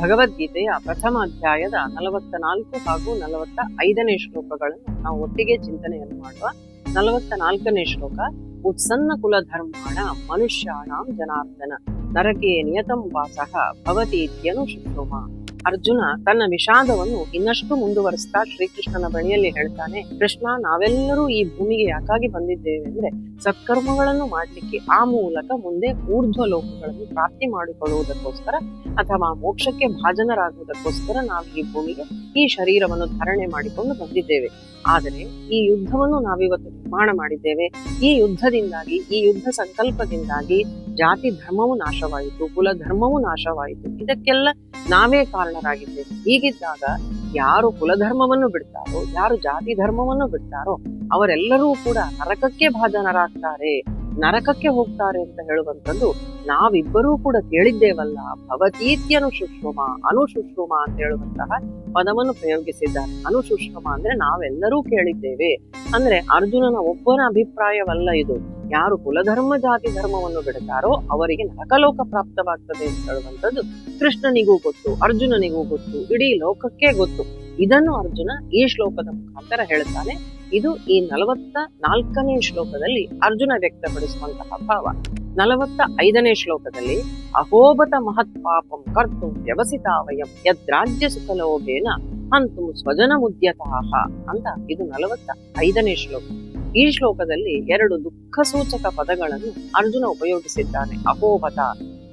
ಭಗವದ್ಗೀತೆಯ ಪ್ರಥಮ ಅಧ್ಯಾಯದ ನಲವತ್ತ ನಾಲ್ಕು ಹಾಗೂ ನಲವತ್ತ ಐದನೇ ಶ್ಲೋಕಗಳನ್ನು ನಾವು ಒಟ್ಟಿಗೆ ಚಿಂತನೆಯನ್ನು ಮಾಡುವ ನಲವತ್ತ ನಾಲ್ಕನೇ ಶ್ಲೋಕ, ಉತ್ಸನ್ನ ಕುಲ ಧರ್ಮಾಣ ಮನುಷ್ಯಾಣಾಂ ಜನಾರ್ದನ. ನರಕೇ ನಿಯತಂ ವಾಸಃ ಭವತಿ ಇತ್ಯನು ಶುಶ್ರೂಮ. ಅರ್ಜುನ ತನ್ನ ವಿಷಾದವನ್ನು ಇನ್ನಷ್ಟು ಮುಂದುವರಿಸ್ತಾ ಶ್ರೀಕೃಷ್ಣನ ಬಳಿಯಲ್ಲಿ ಹೇಳ್ತಾನೆ, ಕೃಷ್ಣ, ನಾವೆಲ್ಲರೂ ಈ ಭೂಮಿಗೆ ಯಾಕಾಗಿ ಬಂದಿದ್ದೇವೆ ಅಂದ್ರೆ ಸತ್ಕರ್ಮಗಳನ್ನು ಮಾಡಲಿಕ್ಕೆ ಆ ಮೂಲಕ ಮುಂದೆ ಊರ್ಧ್ವ ಲೋಕಗಳನ್ನು ಪ್ರಾಪ್ತಿ ಮಾಡಿಕೊಳ್ಳುವುದಕ್ಕೋಸ್ಕರ ಅಥವಾ ಮೋಕ್ಷಕ್ಕೆ ಭಾಜನರಾಗುವುದಕ್ಕೋಸ್ಕರ ನಾವು ಈ ಭೂಮಿಗೆ ಈ ಶರೀರವನ್ನು ಧಾರಣೆ ಮಾಡಿಕೊಂಡು ಬಂದಿದ್ದೇವೆ. ಆದರೆ ಈ ಯುದ್ಧವನ್ನು ನಾವಿವತ್ತು ನಿರ್ಮಾಣ ಮಾಡಿದ್ದೇವೆ. ಈ ಯುದ್ಧದಿಂದಾಗಿ, ಈ ಯುದ್ಧ ಸಂಕಲ್ಪದಿಂದಾಗಿ ಜಾತಿ ಧರ್ಮವು ನಾಶವಾಯಿತು, ಕುಲ ಧರ್ಮವು ನಾಶವಾಯಿತು. ಇದಕ್ಕೆಲ್ಲ ನಾವೇ ಕಾರಣರಾಗಿದ್ದೇವೆ. ಹೀಗಿದ್ದಾಗ ಯಾರು ಕುಲಧರ್ಮವನ್ನು ಬಿಡ್ತಾರೋ, ಯಾರು ಜಾತಿ ಧರ್ಮವನ್ನು ಬಿಡ್ತಾರೋ, ಅವರೆಲ್ಲರೂ ಕೂಡ ನರಕಕ್ಕೆ ಭಾಜನರಾಗ್ತಾರೆ ನರಕಕ್ಕೆ ಹೋಗ್ತಾರೆ ಅಂತ ಹೇಳುವಂಥದ್ದು ನಾವಿಬ್ಬರೂ ಕೂಡ ಕೇಳಿದ್ದೇವಲ್ಲ. ಭವತೀತ್ಯನು ಅನುಶುಶ್ರಮ ಅನುಶುಶ್ರಮ ಅಂತ ಹೇಳುವಂತಹ ಪದವನ್ನು ಪ್ರಯೋಗಿಸಿದ್ದಾರೆ. ಅನುಶುಶ್ರಮ ಅಂದ್ರೆ ನಾವೆಲ್ಲರೂ ಕೇಳಿದ್ದೇವೆ. ಅಂದ್ರೆ ಅರ್ಜುನನ ಒಬ್ಬನ ಅಭಿಪ್ರಾಯವಲ್ಲ ಇದು. ಯಾರು ಕುಲಧರ್ಮ, ಜಾತಿ ಧರ್ಮವನ್ನು ಬಿಡುತ್ತಾರೋ ಅವರಿಗೆ ನರಕಲೋಕ ಪ್ರಾಪ್ತವಾಗ್ತದೆ ಅಂತ ಹೇಳುವಂಥದ್ದು ಕೃಷ್ಣನಿಗೂ ಗೊತ್ತು, ಅರ್ಜುನನಿಗೂ ಗೊತ್ತು, ಇಡೀ ಲೋಕಕ್ಕೆ ಗೊತ್ತು. ಇದನ್ನು ಅರ್ಜುನ ಈ ಶ್ಲೋಕದ ಮುಖಾಂತರ ಹೇಳ್ತಾನೆ ಇದು ಈ ನಲವತ್ತ ನಾಲ್ಕನೇ ಶ್ಲೋಕದಲ್ಲಿ ಅರ್ಜುನ ವ್ಯಕ್ತಪಡಿಸುವಂತಹ ಭಾವ. ನಲವತ್ತ ಐದನೇ ಶ್ಲೋಕದಲ್ಲಿ ಅಹೋಬತ ಮಹತ್ ಪಾಪಂ ಕರ್ತು ವ್ಯವಸಿತಾವಯಂ ಯದ್ರಾಜ್ಯ ಸುಖಲೋಭೇನ ಹಂತು ಸ್ವಜನ ಮುದ್ಯತಾಹ ಅಂತ ಇದು ನಲವತ್ತ ಐದನೇ ಶ್ಲೋಕ. ಈ ಶ್ಲೋಕದಲ್ಲಿ ಎರಡು ದುಃಖ ಸೂಚಕ ಪದಗಳನ್ನು ಅರ್ಜುನ ಉಪಯೋಗಿಸಿದ್ದಾನೆ. ಅಹೋಬತ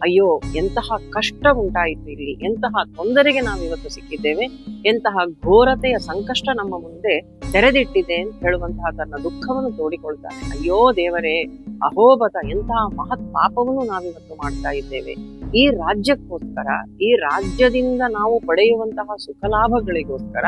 ಅಯ್ಯೋ, ಎಂತಹ ಕಷ್ಟ ಉಂಟಾಯಿತು ಇಲ್ಲಿ. ಎಂತಹ ತೊಂದರೆಗೆ ನಾವು ಇವತ್ತು ಸಿಕ್ಕಿದ್ದೇವೆ. ಎಂತಹ ಘೋರತೆಯ ಸಂಕಷ್ಟ ನಮ್ಮ ಮುಂದೆ ತೆರೆದಿಟ್ಟಿದೆ ಅಂತ ಹೇಳುವಂತಹ ತನ್ನ ದುಃಖವನ್ನು ತೋಡಿಕೊಳ್ತಾನೆ. ಅಯ್ಯೋ ದೇವರೇ ಅಹೋಬತ ಎಂತಹ ಮಹತ್ ಪಾಪವನ್ನು ನಾವಿವತ್ತು ಮಾಡ್ತಾ ಇದ್ದೇವೆ. ಈ ರಾಜ್ಯಕ್ಕೋಸ್ಕರ, ಈ ರಾಜ್ಯದಿಂದ ನಾವು ಪಡೆಯುವಂತಹ ಸುಖ ಲಾಭಗಳಿಗೋಸ್ಕರ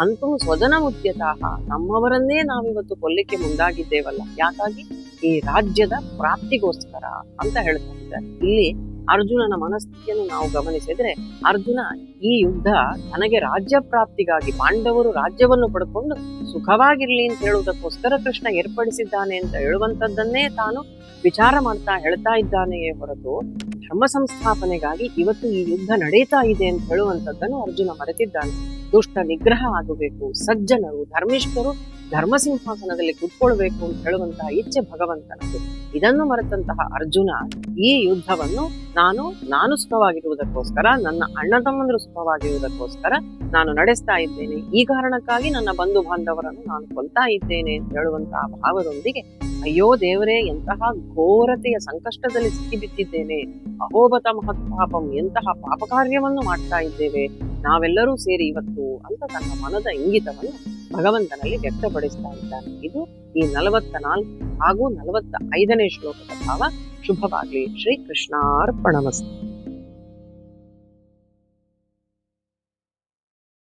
ಅಂತೂ ಸ್ವಜನ ಮುದ್ಯತಾಹ ನಮ್ಮವರನ್ನೇ ನಾವಿವತ್ತು ಕೊಲ್ಲಿಕ್ಕೆ ಮುಂದಾಗಿದ್ದೇವಲ್ಲ. ಯಾಕಾಗಿ? ಈ ರಾಜ್ಯದ ಪ್ರಾಪ್ತಿಗೋಸ್ಕರ ಅಂತ ಹೇಳ್ತಾ ಇದ್ದಾರೆ. ಇಲ್ಲಿ ಅರ್ಜುನನ ಮನಸ್ಥಿತಿಯನ್ನು ನಾವು ಗಮನಿಸಿದ್ರೆ ಅರ್ಜುನ ಈ ಯುದ್ಧ ತನಗೆ ರಾಜ್ಯ ಪ್ರಾಪ್ತಿಗಾಗಿ ಪಾಂಡವರು ರಾಜ್ಯವನ್ನು ಪಡ್ಕೊಂಡು ಸುಖವಾಗಿರ್ಲಿ ಅಂತ ಹೇಳುವುದಕ್ಕೋಸ್ಕರ ಕೃಷ್ಣ ಏರ್ಪಡಿಸಿದ್ದಾನೆ ಅಂತ ಹೇಳುವಂತದ್ದನ್ನೇ ತಾನು ವಿಚಾರ ಮಾಡ್ತಾ ಹೇಳ್ತಾ ಇದ್ದಾನೆಯೇ ಹೊರತು ಧರ್ಮ ಸಂಸ್ಥಾಪನೆಗಾಗಿ ಇವತ್ತು ಈ ಯುದ್ಧ ನಡೀತಾ ಇದೆ ಅಂತ ಹೇಳುವಂತದ್ದನ್ನು ಅರ್ಜುನ ಮರೆತಿದ್ದಾನೆ. ದುಷ್ಟ ನಿಗ್ರಹ ಆಗಬೇಕು ಸಜ್ಜನರು ಧರ್ಮಿಷ್ಠರು ಧರ್ಮ ಸಿಂಹಾಸನದಲ್ಲಿ ಕುತ್ಕೊಳ್ಬೇಕು ಅಂತ ಹೇಳುವಂತಹ ಇಚ್ಛೆ ಭಗವಂತನದು. ಇದನ್ನು ಮರೆತಂತಹ ಅರ್ಜುನ ಈ ಯುದ್ಧವನ್ನು ನಾನು ನಾನು ಸುಖವಾಗಿರುವುದಕ್ಕೋಸ್ಕರ ನನ್ನ ಅಣ್ಣ ತಮ್ಮಂದರು ಸುಖವಾಗಿರುವುದಕ್ಕೋಸ್ಕರ ನಾನು ನಡೆಸ್ತಾ ಇದ್ದೇನೆ. ಈ ಕಾರಣಕ್ಕಾಗಿ ನನ್ನ ಬಂಧು ಬಾಂಧವರನ್ನು ನಾನು ಕೊಲ್ತಾ ಇದ್ದೇನೆ ಅಂತ ಹೇಳುವಂತಹ ಭಾವದೊಂದಿಗೆ, ಅಯ್ಯೋ ದೇವರೇ, ಎಂತಹ ಘೋರತೆಯ ಸಂಕಷ್ಟದಲ್ಲಿ ಸಿಕ್ಕಿಬಿಟ್ಟಿದ್ದೇನೆ. ಅಹೋಬತ ಮಹತ್ ಪಾಪಂ ಎಂತಹ ಪಾಪ ಕಾರ್ಯವನ್ನು ಮಾಡ್ತಾ ಇದ್ದೇವೆ. ನಾವೆಲ್ಲರೂ ಸೇರಿ ಇವತ್ತು ಅಂತ ತನ್ನ ಮನದ ಇಂಗಿತವನ್ನು ಭಗವಂತನಲ್ಲಿ ವ್ಯಕ್ತಪಡಿಸ್ತಾ ಇದ್ದಾನೆ. ಇದು ಈ ನಲವತ್ತ ನಾಲ್ಕು ಹಾಗೂ ನಲವತ್ತ ಐದನೇ ಶ್ಲೋಕದ ಭಾವ. ಶುಭವಾಗಲಿ. ಶ್ರೀ ಕೃಷ್ಣಾರ್ಪಣಮಸ್ತು